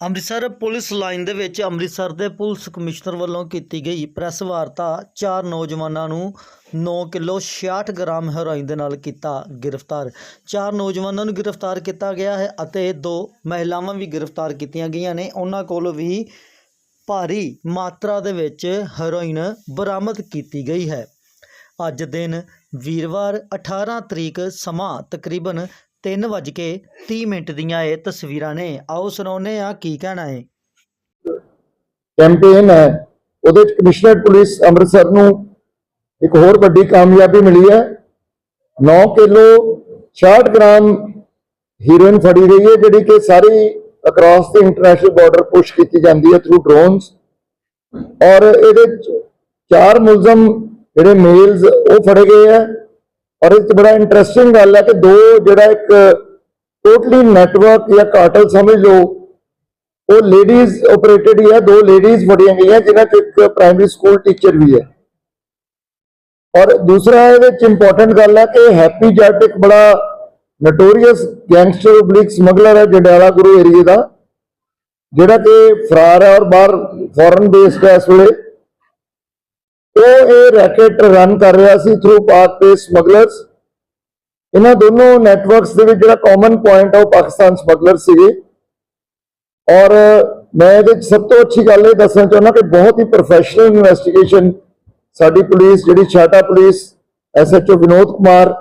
Amritsar police line ਦੇ ਵਿੱਚ ਅੰਮ੍ਰਿਤਸਰ ਦੇ ਪੁਲਿਸ ਕਮਿਸ਼ਨਰ ਵੱਲੋਂ ਕੀਤੀ ਗਈ ਪ੍ਰੈਸ ਵਾਰਤਾ, ਚਾਰ ਨੌਜਵਾਨਾਂ ਨੂੰ 9 ਕਿਲੋ 66 ਗ੍ਰਾਮ ਹੈਰੋਇਨ ਦੇ ਨਾਲ ਕੀਤਾ ਗ੍ਰਿਫਤਾਰ। ਚਾਰ ਨੌਜਵਾਨਾਂ ਨੂੰ ਗ੍ਰਿਫਤਾਰ ਕੀਤਾ ਗਿਆ ਹੈ ਅਤੇ ਦੋ ਮਹਿਲਾਵਾਂ ਵੀ ਗ੍ਰਿਫਤਾਰ ਕੀਤੀਆਂ ਗਈਆਂ ਨੇ। ਉਹਨਾਂ ਕੋਲੋਂ ਵੀ ਭਾਰੀ ਮਾਤਰਾ ਦੇ ਵਿੱਚ ਹੈਰੋਇਨ ਬਰਾਮਦ ਕੀਤੀ ਗਈ ਹੈ। ਅੱਜ ਦਿਨ ਵੀਰਵਾਰ 18 ਤਰੀਕ ਸਮਾਂ ਤਕਰੀਬਨ 3:30 ਮਿੰਟ ਦੀਆਂ ਇਹ ਤਸਵੀਰਾਂ ਨੇ। ਆਓ ਸੁਣਾਉਂਦੇ ਆ ਕੀ ਕਹਿਣਾ ਹੈ। ਕੈਂਪੇਨ ਹੈ। ਉਹਦੇ ਵਿੱਚ ਕਮਿਸ਼ਨਰ ਪੁਲਿਸ ਅੰਮ੍ਰਿਤਸਰ ਨੂੰ ਇੱਕ ਹੋਰ ਵੱਡੀ ਕਾਮਯਾਬੀ ਮਿਲੀ ਹੈ। 9 ਕਿਲੋ 66 ਗ੍ਰਾਮ ਹੀਰੋਇਨ ਫੜੀ ਗਈ ਹੈ, ਜਿਹੜੀ ਕਿ ਸਾਰੀ ਅਕ੍ਰੋਸ ਦੀ ਇੰਟਰਨੈਸ਼ਨਲ ਬਾਰਡਰ ਪੁਸ਼ ਕੀਤੀ ਜਾਂਦੀ ਹੈ ਥਰੂ ਡਰੋਨਸ ਔਰ ਇਹਦੇ ਚਾਰ ਮੁਲਜ਼ਮ ਜਿਹੜੇ ਮੇਲਸ ਉਹ ਫੜੇ ਗਏ ਹੈ। ਔਰ ਇਹ 'ਚ ਬੜਾ ਇੰਟਰਸਟਿੰਗ ਗੱਲ ਹੈ ਕਿ ਦੋ ਜਿਹੜਾ ਇੱਕ ਟੋਟਲੀ ਨੈਟਵਰਕ ਜਾਂ ਕਾਰਟਲ ਸਮਝ ਲਓ, ਉਹ ਲੇਡੀਜ਼ ਆਪਰੇਟਡ ਹੀ ਹੈ, ਦੋ ਲੇਡੀਜ਼ ਫੜੀਆਂ ਗਈਆਂ ਜਿਨ੍ਹਾਂ ਚ ਇੱਕ ਪ੍ਰਾਇਮਰੀ ਸਕੂਲ ਟੀਚਰ ਵੀ ਹੈ। ਔਰ ਦੂਸਰਾ ਇਹਦੇ ਵਿੱਚ ਇੰਪੋਰਟੈਂਟ ਗੱਲ ਹੈ ਕਿ ਹੈਪੀ ਜੱਟ ਇੱਕ ਬੜਾ ਨੋਟੋਰੀਅਸ ਗੈਂਗਸਟਰ ਓਬਲਿਕ ਸਮਗਲਰ ਹੈ, ਜੰਡਿਆਲਾ ਗੁਰੂ ਏਰੀਏ ਦਾ, ਜਿਹੜਾ ਕਿ ਫਰਾਰ ਹੈ ਔਰ ਬਾਹਰ ਫੋਰਨ ਬੇਸਡ ਹੈ ਇਸ ਵੇਲੇ। ਉਹ ਇਹ ਰੈਕੇਟ ਰਨ ਕਰ ਰਿਹਾ ਸੀ ਥਰੂ ਪਾਕ ਪੇ ਸਮਗਲਰਸ ਇਹਨਾਂ ਦੋਨੋਂ ਨੈਟਵਰਕਸ ਦੇ ਵਿੱਚ ਜਿਹੜਾ ਕਾਮਨ ਪੁਆਇੰਟ ਹੈ ਉਹ ਪਾਕਿਸਤਾਨ ਸਮਗਲਰ ਸੀਗੇ ਔਰ ਮੈਂ ਇਹਦੇ ਵਿੱਚ ਸਭ ਤੋਂ ਅੱਛੀ ਗੱਲ ਇਹ ਦੱਸਣਾ ਚਾਹੁੰਦਾ ਕਿ ਬਹੁਤ ਹੀ ਪ੍ਰੋਫੈਸ਼ਨਲ ਇਨਵੈਸਟੀਗੇਸ਼ਨ ਸਾਡੀ ਪੁਲਿਸ ਜਿਹੜੀ ਛਾਟਾ ਪੁਲਿਸ ਐਸਐਚਓ ਵਿਨੋਦ ਕੁਮਾਰ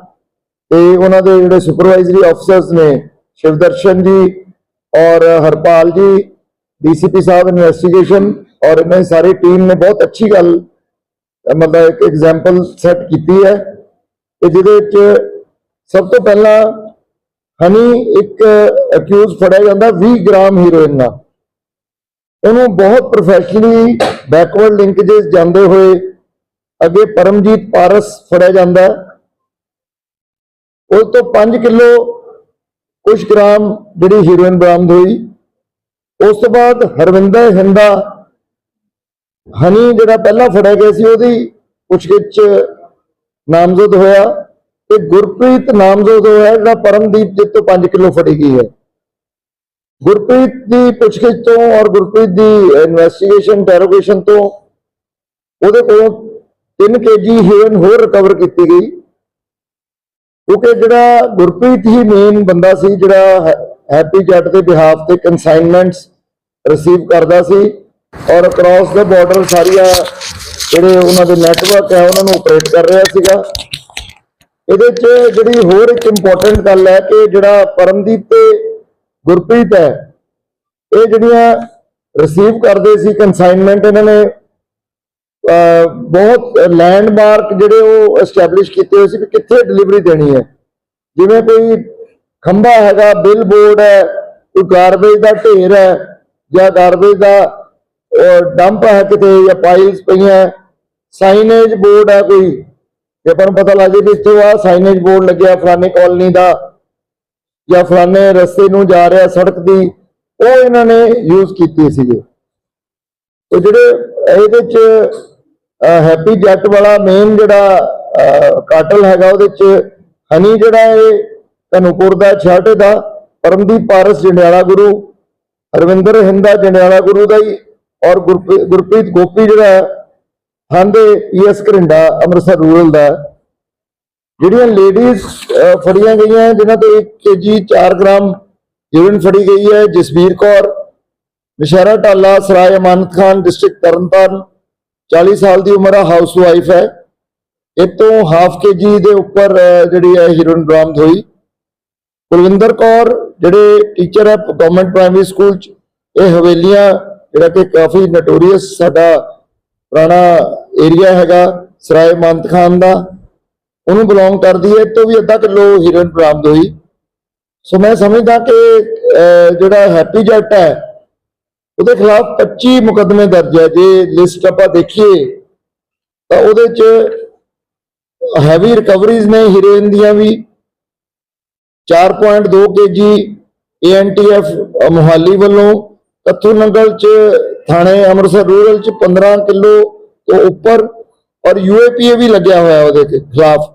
ਤੇ ਉਹਨਾਂ ਦੇ ਜਿਹੜੇ ਸੁਪਰਵਾਈਜ਼ਰੀ ਆਫੀਸਰਸ ਨੇ ਸ਼ਿਵਦਰਸ਼ਨ ਜੀ ਔਰ ਹਰਪਾਲ ਜੀ ਡੀਸੀਪੀ ਸਾਹਿਬ ਇਨਵੈਸਟੀਗੇਸ਼ਨ ਔਰ ਇਹਨਾਂ ਦੀ ਸਾਰੀ ਟੀਮ ਨੇ ਬਹੁਤ ਅੱਛੀ ਗੱਲ ਅਹ ਮਤਲਬ ਇੱਕ ਐਗਜ਼ਾਮਪਲ ਸੈੱਟ ਕੀਤੀ ਹੈ ਕਿ ਜਿਹਦੇ ਵਿੱਚ ਸਭ ਤੋਂ ਪਹਿਲਾਂ ਹਨੀ ਇੱਕ ਅਕਿਊਜ਼ ਫੜਿਆ ਜਾਂਦਾ 20 ਗ੍ਰਾਮ ਹੀਰੋਇਨ ਨਾਲ। ਉਹਨੂੰ ਬਹੁਤ ਪ੍ਰੋਫੈਸ਼ਨਲੀ ਬੈਕਵਰਡ ਲਿੰਕੇजेस ਜਾਂਦੇ ਹੋਏ ਅੱਗੇ ਪਰਮਜੀਤ ਪਾਰਸ ਫੜਿਆ ਜਾਂਦਾ। ਉਹ ਤੋਂ 5 ਕਿਲੋ ਕੁਝ ਗ੍ਰਾਮ ਜਿਹੜੀ ਹੀਰੋਇਨ ਬਰਾਮਦ ਹੋਈ। ਉਸ ਤੋਂ ਬਾਅਦ ਹਰਵਿੰਦਰ ਹਿੰਦਾ ਹਨੀ ਜਿਹੜਾ ਪਹਿਲਾਂ ਫੜਿਆ ਗਿਆ ਸੀ, ਉਹਦੀ ਪੁੱਛਗਿੱਛ ਨਾਮਜ਼ਦ ਹੋਇਆ ਤੇ ਗੁਰਪ੍ਰੀਤ ਨਾਮਜ਼ਦ ਹੋਇਆ, ਜਿਹੜਾ ਪਰਮਦੀਪ ਜਿੱਤ ਤੋਂ 5 ਕਿਲੋ ਫੜੀ ਗਈ ਹੈ। ਗੁਰਪ੍ਰੀਤ ਦੀ ਪੁੱਛਗਿੱਛ ਤੋਂ ਔਰ ਗੁਰਪ੍ਰੀਤ ਦੀ ਇਨਵੈਸਟੀਗੇਸ਼ਨ ਇੰਟਰੋਗੇਸ਼ਨ ਤੋਂ ਉਹਦੇ ਕੋਲੋਂ 3 ਕੇਜੀ ਹੀਰੋਇਨ ਹੋਰ ਰਿਕਵਰ ਕੀਤੀ ਗਈ। ਕਿਉਂਕਿ ਜਿਹੜਾ ਗੁਰਪ੍ਰੀਤ ਹੀ ਮੇਨ ਬੰਦਾ ਸੀ, ਜਿਹੜਾ ਹੈਪੀ ਜੱਟ ਦੇ ਬਿਹਾਫ ਤੇ ਕਨਸਾਈਨਮੈਂਟਸ ਰਿਸੀਵ ਕਰਦਾ ਸੀ ਔਰ ਅਕ੍ਰੋਸ ਦਾ ਬਾਰਡਰ ਸਾਰੀਆਂ ਜਿਹੜੇ ਉਹਨਾਂ ਦੇ ਨੈਟਵਰਕ ਹੈ ਉਹਨਾਂ ਨੂੰ ਆਪਰੇਟ ਕਰ ਰਿਹਾ ਸੀਗਾ। ਇਹਦੇ 'ਚ ਜਿਹੜੀ ਹੋਰ ਇੱਕ ਇੰਪੋਰਟੈਂਟ ਗੱਲ ਹੈ ਕਿ ਜਿਹੜਾ ਪਰਮਦੀਪ ਤੇ ਗੁਰਪ੍ਰੀਤ ਹੈ, ਇਹ ਜਿਹੜੀਆਂ ਰਿਸੀਵ ਕਰਦੇ ਸੀ ਕਨਸਾਈਨਮੈਂਟ ਇਹਨਾਂ ਨੇ ਬਹੁਤ ਲੈਂਡਮਾਰਕ ਜਿਹੜੇ ਉਹ ਐਸਟੈਬਲਿਸ਼ ਕੀਤੇ ਹੋਏ ਸੀ ਕਿ ਕਿੱਥੇ ਡਿਲੀਵਰੀ ਦੇਣੀ ਹੈ। ਜਿਵੇਂ ਕੋਈ ਖੰਭਾ ਹੈਗਾ ਬਿਲ ਬੋਰਡ ਹੈ, ਕੋਈ ਗਾਰਬੇਜ ਦਾ ਢੇਰ ਹੈ ਜਾਂ ਗਾਰਬੇਜ ਦਾ ਡੰਪ ਹੈ ਕਿਤੇ ਜਾਂ ਪਾਈਲਸ ਪਈਆਂ ਸਾਈਨੇਜ ਬੋਰਡ ਹੈ ਕੋਈ? ਜੇ ਆਪਾਂ ਨੂੰ ਪਤਾ ਲੱਗ ਜੇ ਵੀ ਇੱਥੇ ਆ ਸਾਈਨੇਜ ਬੋਰਡ ਲੱਗਿਆ, ਫਲਾਣੇ ਕਾਲਨੀ ਦਾ, ਜਾਂ ਫਲਾਣੇ ਰਸਤੇ ਨੂੰ ਜਾ ਰਿਹਾ ਸੜਕ ਦੀ, ਉਹ ਇਹਨਾਂ ਨੇ ਯੂਜ਼ ਕੀਤੀ ਸੀਗੇ। ਤੇ ਜਿਹੜੇ ਇਹਦੇ ਚ ਹੈਪੀ ਜੱਟ ਵਾਲਾ ਮੇਨ ਜਿਹੜਾ ਕਾਟਲ ਹੈਗਾ, ਉਹਦੇ ਚ ਹਨੀ ਜਿਹੜਾ ਇਹ ਕਨੂਪੁਰ ਦਾ ਛਾਟੇ ਦਾ, ਪਰਮਦੀਪ ਪਾਰਸ, ਜੰਡਿਆਲਾ ਗੁਰੂ ਅਰਵਿੰਦਰ ਹਿੰਦਾ, ਜੰਡਿਆਲਾ ਗੁਰੂ ਦਾ ਹੀ ਔਰ ਗੁਰਪ੍ਰੀ- ਗੁਰਪ੍ਰੀਤ ਗੋਪੀ ਜਿਹੜਾ ਹੈ, ਹਾਂਦੇ ਪੀਐਸ ਘਰਿੰਡਾ ਅੰਮ੍ਰਿਤਸਰ ਰੂਰਲ ਦਾ ਜਿਹੜੀਆਂ ਲੇਡੀਜ਼ ਫੜੀਆਂ ਗਈਆਂ ਜਿਨ੍ਹਾਂ ਤੋਂ 1 ਕੇਜੀ 4 ਗ੍ਰਾਮ ਹੀਰੋਇਨ ਫੜੀ ਗਈ ਹੈ ਜਸਵੀਰ ਕੌਰ ਨਿਸ਼ਾਰਾ ਢਾਲਾ ਸਰਾਏ ਅਮਾਨਤ ਖਾਨ ਡਿਸਟ੍ਰਿਕਟ ਤਰਨਤਾਰਨ 40 ਸਾਲ ਦੀ ਉਮਰ ਹੈ ਹਾਊਸ ਵਾਈਫ ਹੈ। ਇਹ ਤੋਂ ਹਾਫ ਕੇਜੀ ਦੇ ਉੱਪਰ ਜਿਹੜੀ ਹੈ ਹੀਰੋਇਨ ਬਰਾਮਦ ਹੋਈ। ਕੁਲਵਿੰਦਰ ਕੌਰ ਜਿਹੜੇ ਟੀਚਰ ਹੈ ਗਵਰਨਮੈਂਟ ਪ੍ਰਾਇਮਰੀ ਸਕੂਲ ਚ ਇਹ ਹਵੇਲੀਆਂ ਜਿਹੜਾ ਕਿ ਕਾਫੀ ਨਟੋਰੀਅਸ ਸਾਡਾ ਪੁਰਾਣਾ ਏਰੀਆ ਹੈਗਾ, ਸਰਾਏ ਅਮਾਨਤ ਖਾਨ ਦਾ, ਉਹਨੂੰ ਬਿਲੋਂਗ ਕਰਦੀ ਹੈ ਤੋਂ ਵੀ ਅੱਧਾ ਕਿਲੋ ਹੀਰੋਇਨ ਬਰਾਮਦ ਹੋਈ। ਸੋ ਮੈਂ ਸਮਝਦਾ ਕਿ ਜਿਹੜਾ ਹੈਪੀ ਜੱਟ ਹੈ, ਉਹਦੇ ਖਿਲਾਫ 25 ਮੁਕੱਦਮੇ ਦਰਜ ਹੈ। ਜੇ ਲਿਸਟ ਆਪਾਂ ਦੇਖੀਏ, ਤਾਂ ਉਹਦੇ ਚ ਹੈਵੀ ਰਿਕਵਰੀਜ਼ ਨੇ ਹੀਰੋਇਨ ਦੀਆਂ ਵੀ 4.2 ਕੇਜੀ ਏਐਨਟੀਐਫ ਮੁਹਾਲੀ ਵੱਲੋਂ ਕੱਥੂ ਨੰਗਲ ਚ ਥਾਣੇ ਅੰਮ੍ਰਿਤਸਰ ਰੂਰਲ ਚ 15 ਕਿਲੋ ਤੋਂ ਉੱਪਰ ਔਰ ਯੂਏਪੀਏ ਵੀ ਲੱਗਿਆ ਹੋਇਆ ਉਹਦੇ ਖਿਲਾਫ